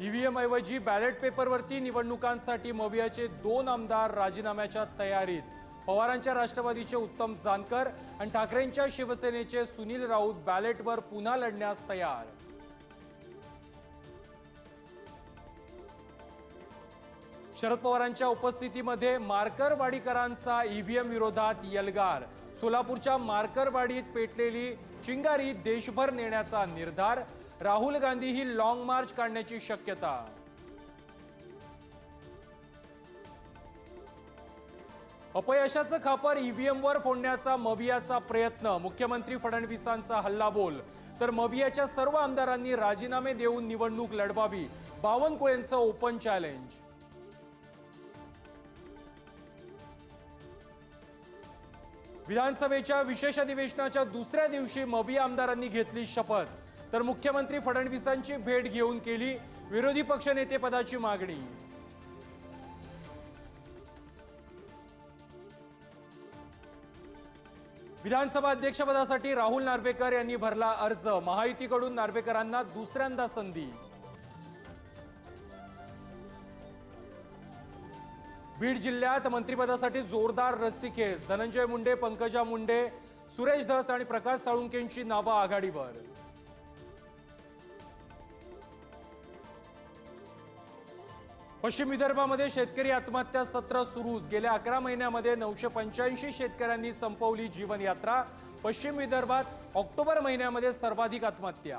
EVM ऐवजी ballot पेपरवरती निवडणुकांसाठी मवियाचे दोन आमदार राजीनाम्याच्या तयारीत. पवारांच्या राष्ट्रवादीचे उत्तम जानकर आणि ठाकरेंच्या शिवसेनेचे सुनील राऊत बॅलेटवर पुन्हा लढण्यास तयार. शरद पवारांच्या उपस्थितीमध्ये मार्करवाडीकरांचा ईव्हीएम विरोधात यलगार. सोलापूरच्या मार्करवाडीत पेटलेली चिंगारी देशभर नेण्याचा निर्धार. राहुल गांधी ही लॉंग मार्च काढण्याची शक्यता. अपयशाचं खापर ईव्हीएमवर फोडण्याचा मवियाचा प्रयत्न मुख्यमंत्री फडणवीसांचा हल्लाबोल. तर मवियाच्या सर्व आमदारांनी राजीनामे देऊन निवडणूक लढवावी बावनकुळेंचं ओपन चॅलेंज विधानसभेच्या विशेष अधिवेशनाच्या दुसऱ्या दिवशी मवी आमदारांनी घेतली शपथ. तर मुख्यमंत्री फडणवीसांची भेट घेऊन केली विरोधी पक्षनेतेपदाची मागणी. विधानसभा अध्यक्षपदासाठी राहुल नार्वेकर यांनी भरला अर्ज. महायुतीकडून नार्वेकरांना दुसऱ्यांदा संधी. बीड जिल्ह्यात मंत्रिपदासाठी जोरदार रस्सीखेच. धनंजय मुंडे पंकजा मुंडे सुरेश धस आणि प्रकाश साळुंकेंची नावं आघाडीवर. पश्चिम विदर्भामध्ये शेतकरी आत्महत्या सत्र सुरूच. गेल्या अकरा महिन्यामध्ये नऊशे पंच्याऐंशी शेतकऱ्यांनी संपवली जीवनयात्रा. पश्चिम विदर्भात ऑक्टोबर महिन्यामध्ये सर्वाधिक आत्महत्या.